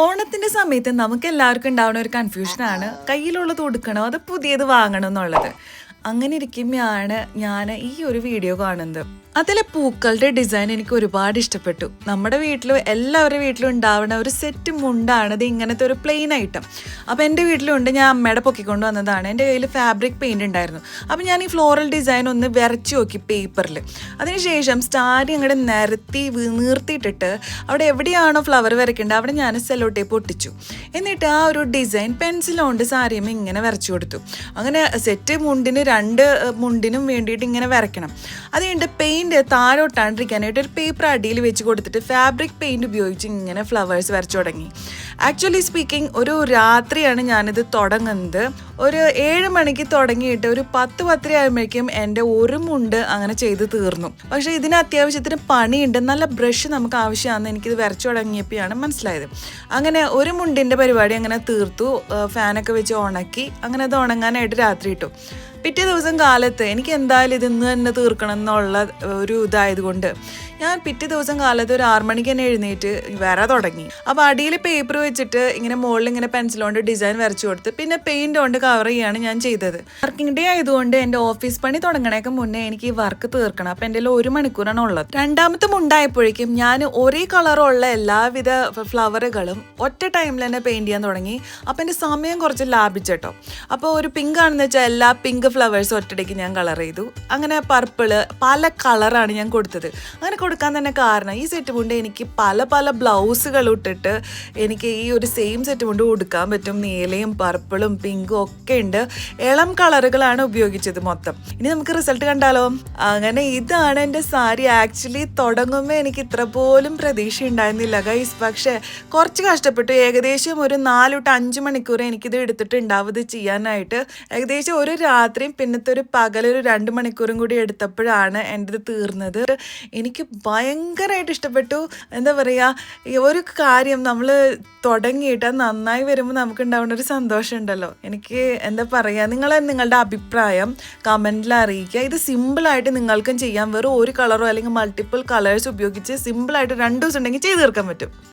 ഓണത്തിന്റെ സമയത്ത് നമുക്ക് എല്ലാവർക്കും ഉണ്ടാവുന്ന ഒരു കൺഫ്യൂഷനാണ് കയ്യിലുള്ളത് കൊടുക്കണോ അത് പുതിയത് വാങ്ങണോ എന്നുള്ളത്? അങ്ങനെ ഇരിക്കുമ്പോഴാണ് ഞാൻ ഈ ഒരു വീഡിയോ കാണുന്നത്. അതിലെ പൂക്കളുടെ ഡിസൈൻ എനിക്ക് ഒരുപാട് ഇഷ്ടപ്പെട്ടു. നമ്മുടെ വീട്ടിലും എല്ലാവരുടെ വീട്ടിലും ഉണ്ടാവുന്ന ഒരു സെറ്റ് മുണ്ടാണ് ഇങ്ങനത്തെ ഒരു പ്ലെയിൻ ഐറ്റം അപ്പോൾ എന്റെ വീട്ടിലുണ്ട് ഞാൻ അമ്മയുടെ പൊക്കിക്കൊണ്ട് വന്നതാണ്. എന്റെ കയ്യിൽ ഫാബ്രിക് പെയിന്റ് ഉണ്ടായിരുന്നു. അപ്പോൾ ഞാൻ ഈ ഫ്ലോറൽ ഡിസൈൻ ഒന്ന് വരച്ച് നോക്കി പേപ്പറിൽ അതിനുശേഷം സ്റ്റാരി അങ്ങോട്ട് നിരത്തി നീർത്തിയിട്ടിട്ട് അവിടെ എവിടെയാണോ ഫ്ലവർ വരയ്ക്കേണ്ടത് അവിടെ ഞാൻ സെല്ലോ ടേപ്പ് ഒട്ടിച്ചു എന്നിട്ട് ആ ഒരു ഡിസൈൻ പെൻസിലുകൊണ്ട് സാരിയമ്മ ഇങ്ങനെ വരച്ചു കൊടുത്തു. അങ്ങനെ സെറ്റ് മുണ്ടിന് രണ്ട് മുണ്ടിനും വേണ്ടിയിട്ട് ഇങ്ങനെ വരയ്ക്കണം. അത് കഴിഞ്ഞിട്ട് പെയിന്റ് താഴോട്ടാണ്ടിരിക്കാനായിട്ട് ഒരു പേപ്പർ അടിയിൽ വെച്ച് കൊടുത്തിട്ട് ഫാബ്രിക് പെയിന്റ് ഉപയോഗിച്ച് ഇങ്ങനെ ഫ്ലവേഴ്സ് വരച്ചു തുടങ്ങി. ആക്ച്വലി സ്പീക്കിംഗ് ഒരു രാത്രിയാണ് ഞാനിത് തുടങ്ങുന്നത്. ഒരു ഏഴ് മണിക്ക് തുടങ്ങിയിട്ട് ഒരു പത്ത് പത്തര ആകുമ്പോഴേക്കും എന്റെ ഒരു മുണ്ട് അങ്ങനെ ചെയ്ത് തീർന്നു. പക്ഷേ ഇതിന് അത്യാവശ്യത്തിന് പണിയുണ്ട്. നല്ല ബ്രഷ് നമുക്ക് ആവശ്യമാണെന്ന് എനിക്കിത് വരച്ചു തുടങ്ങിയപ്പോഴാണ് മനസ്സിലായത്. അങ്ങനെ ഒരു മുണ്ടിന്റെ പരിപാടി അങ്ങനെ തീർത്തു. ഫാനൊക്കെ വെച്ച് ഉണക്കി. അങ്ങനെ അത് ഉണങ്ങാനായിട്ട് രാത്രി ഇട്ടു. പിറ്റേ ദിവസം കാലത്ത് എനിക്ക് എന്തായാലും ഇത് ഇന്ന് തന്നെ തീർക്കണം എന്നുള്ള ഒരു ഇതായതുകൊണ്ട് ഞാൻ പിറ്റേ ദിവസം കാലത്ത് ഒരു ആറു മണിക്ക് തന്നെ എഴുന്നേറ്റ് വര തുടങ്ങി. അപ്പോൾ അടിയിൽ പേപ്പർ വെച്ചിട്ട് ഇങ്ങനെ മുകളിൽ ഇങ്ങനെ പെൻസിൽ കൊണ്ട് ഡിസൈൻ വരച്ചു കൊടുത്ത് പിന്നെ പെയിന്റ് കൊണ്ട് കവർ ചെയ്യാണ് ഞാൻ ചെയ്തത്. വർക്കിംഗ് ഡേ ആയതുകൊണ്ട് എന്റെ ഓഫീസ് പണി തുടങ്ങണേക്ക് മുന്നേ എനിക്ക് ഈ വർക്ക് തീർക്കണം. അപ്പം എന്റെ ഒരു മണിക്കൂറാണ് ഉള്ളത്. രണ്ടാമത്തെ മുണ്ടായപ്പോഴേക്കും ഞാൻ ഒരേ കളറുള്ള എല്ലാവിധ ഫ്ലവറുകളും ഒറ്റ ടൈമിൽ തന്നെ പെയിന്റ് ചെയ്യാൻ തുടങ്ങി. അപ്പം എന്റെ സമയം കുറച്ച് ലാഭിച്ചട്ടോ അപ്പോൾ ഒരു പിങ്ക് ആണെന്ന് വെച്ചാൽ എല്ലാ പിങ്ക് ഫ്ലവേഴ്സും ഒറ്റയ്ക്ക് ഞാൻ കളർ ചെയ്തു. അങ്ങനെ പർപ്പിൾ പല കളറാണ് ഞാൻ കൊടുത്തത്. അങ്ങനെ കൊടുക്കാൻ തന്നെ കാരണം ഈ സെറ്റ് കൊണ്ട് എനിക്ക് പല പല ബ്ലൗസുകൾ ഇട്ടിട്ട് എനിക്ക് ഈ ഒരു സെയിം സെറ്റ് കൊണ്ട് കൊടുക്കാൻ പറ്റും. നീലയും പർപ്പിളും പിങ്കും ഒക്കെ ഉണ്ട്. ഇളം കളറുകളാണ് ഉപയോഗിച്ചത് മൊത്തം. ഇനി നമുക്ക് റിസൾട്ട് കണ്ടാലോ? അങ്ങനെ ഇതാണ് എന്റെ സാരി. ആക്ച്വലി തുടങ്ങുമ്പോൾ എനിക്ക് ഇത്ര പോലും പ്രതീക്ഷ ഉണ്ടായിരുന്നില്ല ഗൈസ് പക്ഷേ കുറച്ച് കഷ്ടപ്പെട്ടു. ഏകദേശം ഒരു നാല് തൊട്ട് അഞ്ച് മണിക്കൂർ എനിക്കിത് എടുത്തിട്ടുണ്ടാവും ഇത് ചെയ്യാനായിട്ട്. ഏകദേശം ഒരു രാത്രിയും പിന്നത്തെ ഒരു പകലൊരു രണ്ട് മണിക്കൂറും കൂടി എടുത്തപ്പോഴാണ് എന്റെ ഇത് തീർന്നത്. എനിക്ക് ഭയങ്കരമായിട്ട് ഇഷ്ടപ്പെട്ടു. എന്താ പറയുക ഒരു കാര്യം നമ്മൾ തുടങ്ങിയിട്ട് നന്നായി വരുമ്പോൾ നമുക്ക് ഉണ്ടാവുന്ന ഒരു സന്തോഷം ഉണ്ടല്ലോ. എനിക്ക് എന്താ പറയുക നിങ്ങൾ നിങ്ങളുടെ അഭിപ്രായം കമന്റിൽ അറിയിക്കുക. ഇത് സിമ്പിളായിട്ട് നിങ്ങൾക്കും ചെയ്യാം. വെറും ഒരു കളറോ അല്ലെങ്കിൽ മൾട്ടിപ്പിൾ കളേഴ്സ് ഉപയോഗിച്ച് സിമ്പിളായിട്ട് രണ്ട് ദിവസം ഉണ്ടെങ്കിൽ ചെയ്ത് തീർക്കാൻ പറ്റും.